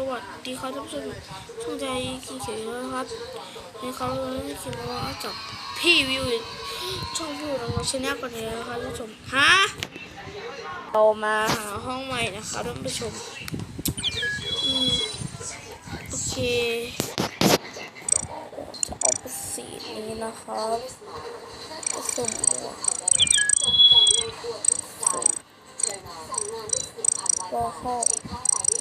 สวัสดีครับท่านผู้ชมช่องใจกินเขียวนะครับในเขาเขียนว่าจากพี่วิวช่องพี่ของเราชแนลกันเลยนะครับท่านผู้ชมฮะเรามาหาห้องใหม่นะครับท่านผู้ชมอโอเคจะเอาเป็นสีนี้นะครับผสมหัวก็เข้า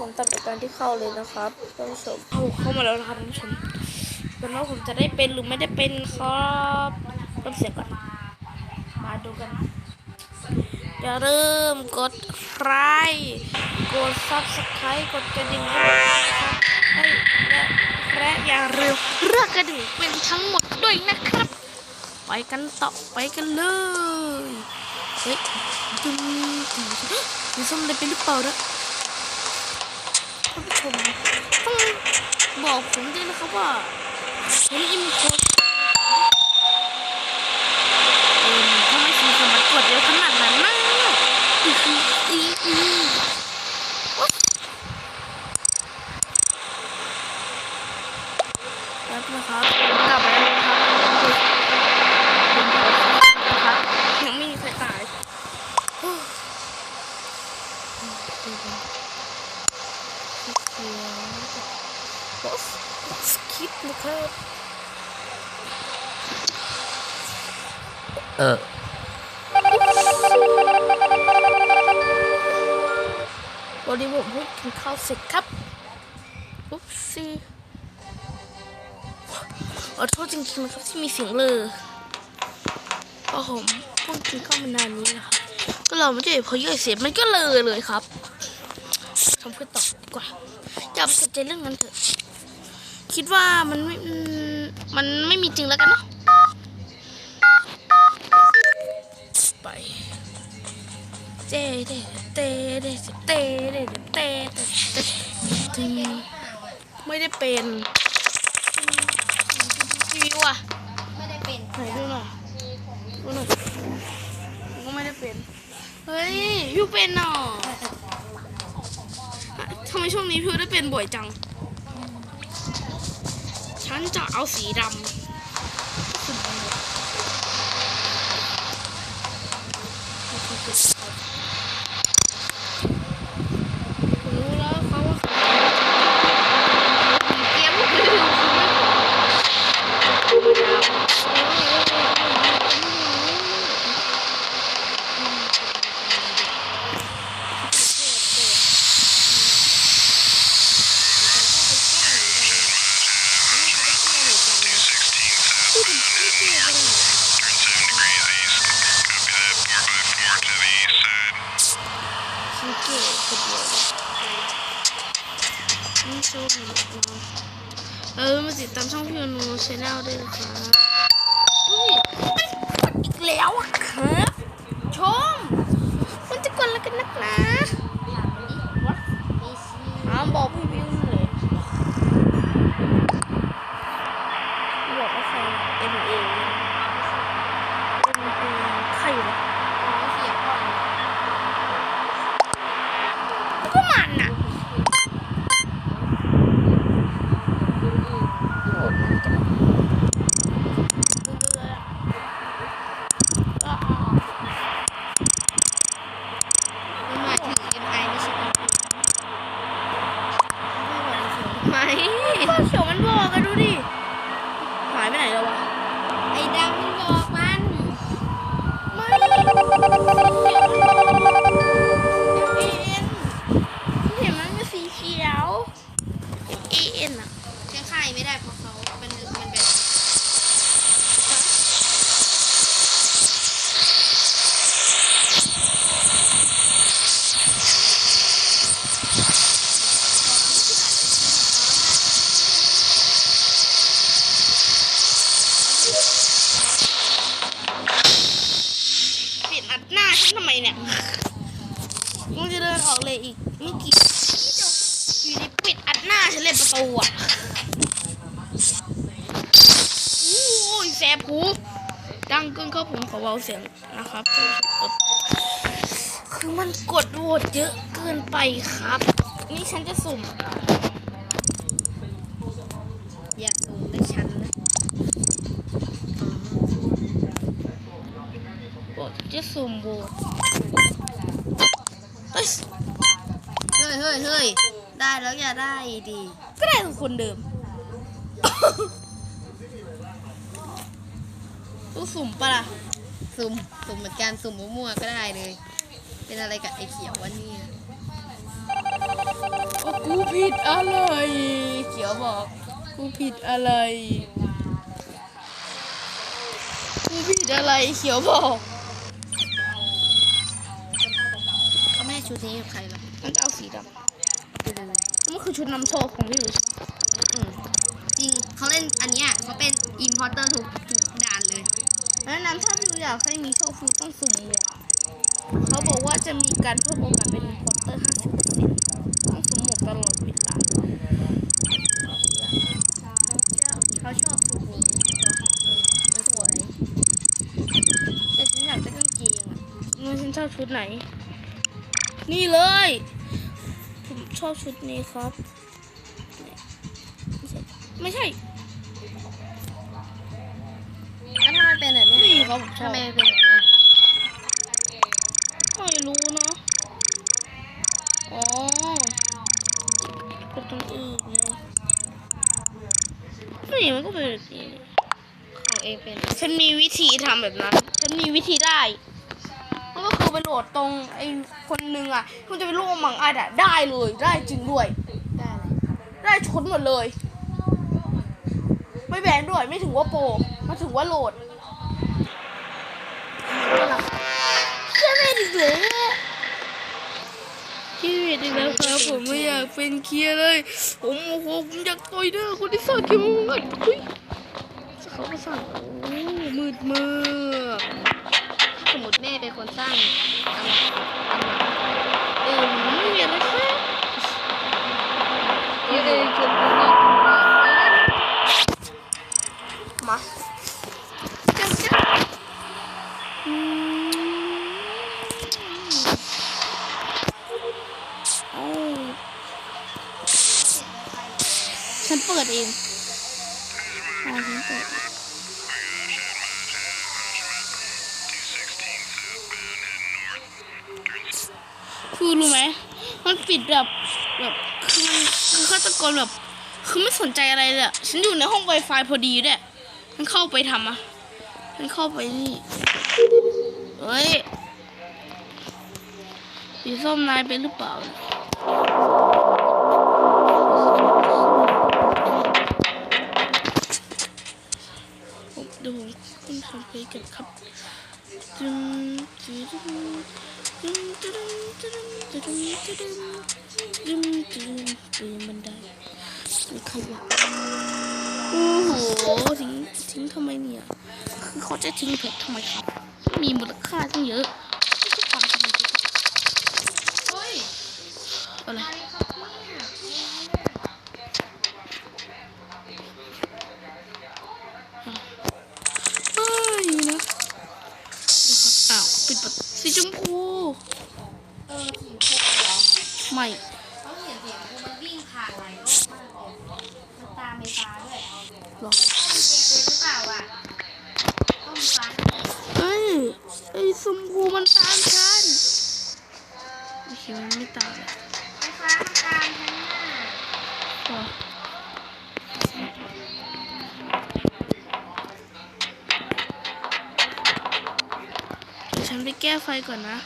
ผมตัดไปตอนที่เข้าเลยนะครับท่านผู้ชมเข้าเข้ามาแล้วนะครับท่านผู้ชมกันว่าผมจะได้เป็นหรือไม่ได้เป็นครับเริ่มเสียงก่อน มาดูกัน อย่าลืมกดไลค์กดซับสไครต์กดกระดิ่งให้ด้วยนะครับและและอย่าลืมเลือกกระดิ่งเป็นทั้งหมดด้วยนะครับ ไปกันต่อไปกันเลยเฮ้ยตึ้งตึ้งมีส้มอะไรเป็นหรือเปล่านะท่าน ผมต้องบอกผมด้วยนะครับว่าผมอินโคดเอ็มทำไมถึงสมัยกดเยอะขนาดนั้นนะอีอีอีอีวะแป๊บนะครับ วันนี้ผมเพิ่งกินข้าวเสร็จครับอุ๊บซีขอโทษจริงๆนะครับที่มีเสียงเลยเพราะผมเพิ่งกินข้าวมานานนี้นะครับก็เราไม่ได้พอย่อยเสียมันก็เลยเลยครับทำเพื่อต่อดีกว่าอย่าไปสนใจเรื่องนั้นเถอะ คิดว่ามันไม่มันไม่มีจริงแล้วกันเนาะ เจเดเตเดเตเดเตเตเตไม่ได้เป็นรีวิวอะไม่ได้เป็นไหนดูหน่อยดูหน่อยผมก็ไม่ได้เป็น เฮ้ยพิวเป็นเนาะทำไมช่วงนี้พิวได้เป็นบ่อยจัง ฉันจะเอาสีดำผมรู้แล้วเขาว่าเขาเตรียมคือเขาไม่บอก สังเกตคนเดียวนี่โชว์ผมนะเออมา ติดตามช่องพี่อนูชแนลด้วยนะคะอุ้ยอีกแล้วอะครับชม มันจะกวนแล้วกันนักนาายไม่ได้เพราะเขามันมันแบบเปลี่ยนอัดหน้าฉันทำไมเนี่ยมึงจะเดินออกเลยอีกไม่กี่อยู่ดีปิดอัดหน้าฉันเลยประตูอะโอ้ยแส บหูดังเกินเข้าผมขอเบาเสียงนะครับ คือมันกดโหวตเยอะเกินไปครับ นี่ฉันจะสุ่ม อย่าสูงได้ชั้นนะอ๋อบอกจะสุ่มโบเอ้ยเฮ้ยเฮ้ยเฮ้ยได้แล้วอย่าได้ดี ก็ได้ทุกคนเดิม ตู้สุ่มปะล่ะ สุ่ม สุ่มเหมือนกัน สุ่มมั่วๆก็ได้เลย เป็นอะไรกับไอ้เขียววะเนี่ยโอ้กูผิดอะไร เขียวบอก กูผิดอะไร กูผิดอะไร เขียวบอกเขาไม่ให้ชุดนี้กับใครหรอกมันจะเอาสีดำไปเลยมันคือชุดนำโชคของพี่หลุยอืมจริงเขาเล่นอันเนี้ยเขาเป็นอินพอร์เตอร์ทุกทุกด่านเลย แนะนำถ้าพี่อยากให้มีโชคฟูต้องสุ่มหมวกเขาบอกว่าจะมีการเพิ่มโอกาสเป็นพอร์เตอร์50%ต้องสุ่มหมวกตลอดเวลาเขาชอบชุดนี้สวยแต่ฉันอยากได้กางเกงอะงั้นฉันชอบชุดไหน นี่เลยผมชอบชุดนี้ครับ ไม่ใช่ ครับผมชอบทำไมเป็นแบบนี้ไม่รู้เนาะอ๋อเป็นตรงอื่นไงนี่มันก็เป็นแบบนี้ของเองเป็น ฉันมีวิธีทำแบบนั้น ฉันมีวิธีได้มันก็คือไปโหลดตรงไอ้คนหนึ่งอะมันจะไปร่วมมังอัดอะได้เลยได้จริงด้วย ได้เลยได้ชนหมดเลย ไม่แบนด้วยไม่ถึงว่าโปรมาถึงว่าโหลด เฟนเคลียร์เลย ผมโอ้โหผมอยากต่อยด้วยคนที่สร้างเคลียร์มันกันเฮ้ยเขาก็สั่งโอ้มืดมือสมมติแม่เป็นคนสร้างจังหวะเออไม่มีอะไรค่ะเออเออ แบบคือมันคือฆาตกรแบบ คือไม่สนใจอะไรเลยอะฉันอยู่ในห้อง Wi-Fi พอดีด้วยฉันเข้าไปทำอะฉันเข้าไปนี่เฮ้ยสีส้มนายเป็นหรือเปล่าผมดี๋ยวผมทำเพลงกันครับจึงจึง จึงจึงจึงจึงจึงจึงจึงจึงบันไดขยะโอ้โหทิ้งทิ้งทำไมเนี่ย คือเขาจะทิ้งเพชรทำไมครับ มีมูลค่าตั้งเยอะอความจริงเฮ้ยอะไรไม่นะอ้าวปิดประตูสีชมพู เออสีชมพูเหรอไม่เขาเห็นสีชมพูมันวิ่งผ่านหลายรอบมากเลยมันตามเมฟ้าด้วยหรอมันเจเป็นหรือเปล่าอะต้องมีฟ้าเอ้ยไอ้ชมพูมันตามฉันโอเคมันไม่ตามเลยไฟฟ้ามันตามฉันน่ะหรอเดี๋ยวฉันไปแก้ไฟก่อนนะ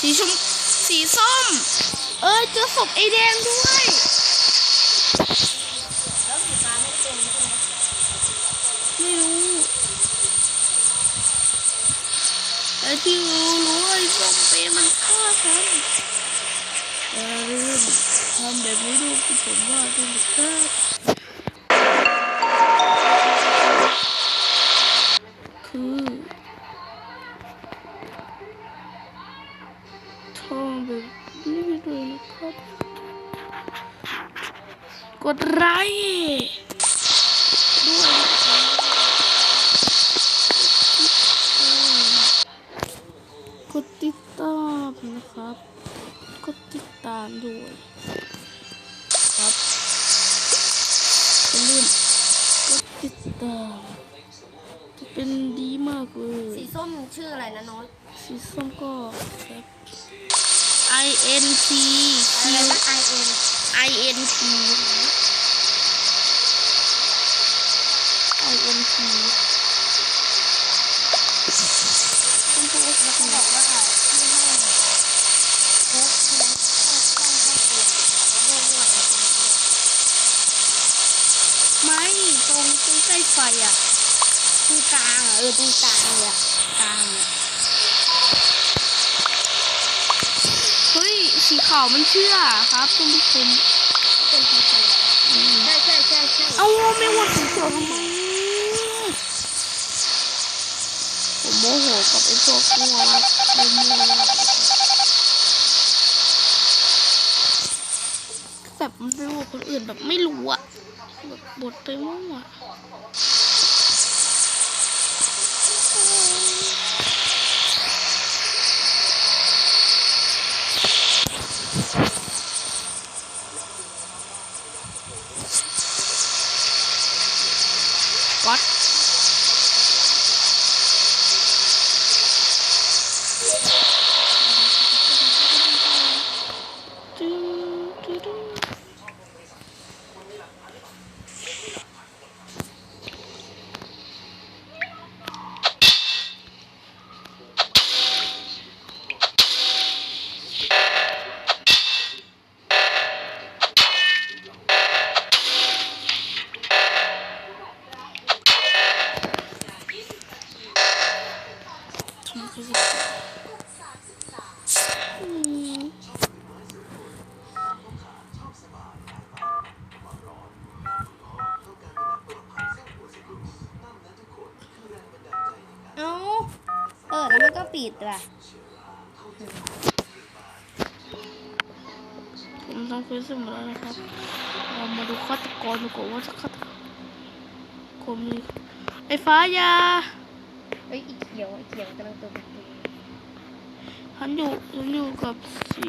สี ชมสีส้ม เออเจอศพไอแดงด้วยไม่รู้แต่ที่รู้รู้ไอ้ส้มเป็นมันฆ่าฉันเรื่อทำแบบนี้ดูผมว่าดูมันฆ่าคือ แบบนี้ด้วยนะครับ กดไลค์ด้วยกดติดตามนะครับ กดติดตามด้วยครับอย่าลืมกดติดตามจะเป็นดีมากเลย สีส้มชื่ออะไรนะน้อยสีส้มก็แบบ I N T อะไรนะ I N I N T I N T ต้องพูบอกว่าที่ห้โค้ชใช่ไหมต้องให้เรียนไม่หวๆนไม่ตรงตรงใกล้ไฟอะตรงกลางอะเออตรงกลางเลยอะกลางอะเฮ้ย สีขาวมันเชื่อครับท่านผู้ชมเป็นทีเใช่ใช่ใช่ใช่เอาไม่ว่าสีเขียวทำไมผมโมโหกับไอ้พวกงัวรักมัวมัวรักแบบมันไปบอกคนอื่นแบบไม่รู้อะแบบบทไปมั่ว เอาเออแล้วมันก็ปิดว่ะผมทำเฟซเสร็จหมดแล้วนะครับ เรามาดูฆาตกรดีกว่าว่าจะฆาตกรมีไอ้ฟ้ายา เอ้ยอีเขียวอีเขียวกำลังตัวเป็นตัวฉันอยู่ฉันอยู่กับสี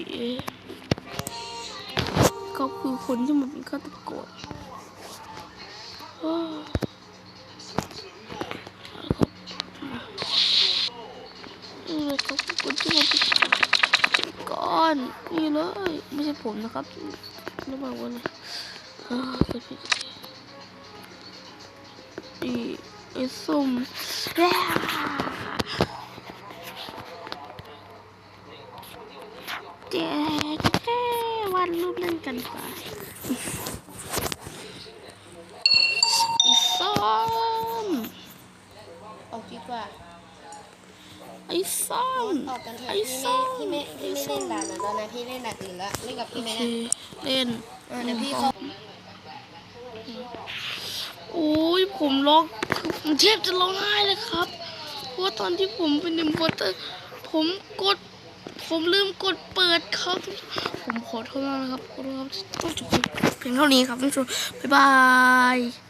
เขาคือคนที่มันเป็นฆาตกรนี่เลยเขาคือคนที่มันเป็นฆาตกรนี่เลยไม่ใช่ผมนะครับระหว่างวันเล ยอ้าวกดผิดอีไอ้ส้มเจ๊เจ๊วันรูปเล่นกันดีกว่าไอ้ส้มออกดีกว่าไอ้ส้มออกกันเถอะไอ้ส้มไม่พี่ไม่พี่ไม่เล่นด่านนั้นแล้วนะพี่เล่นด่านอื่นแล้วเล่นกับพี่ไหมเคนะเล่นเดี๋ยวพี่เข้าโอ้ยผมร้อง ผมเทบจะร้องไห้เลยครับ เพราะว่าตอนที่ผมเป็นเดมโพเตอร์ผมกด ผมลืมกดเปิดครับ ผมขอโทษมากนะครับขอโทษครับต้องจบเพียงเท่านี้ครับทุกคนบ๊ายบาย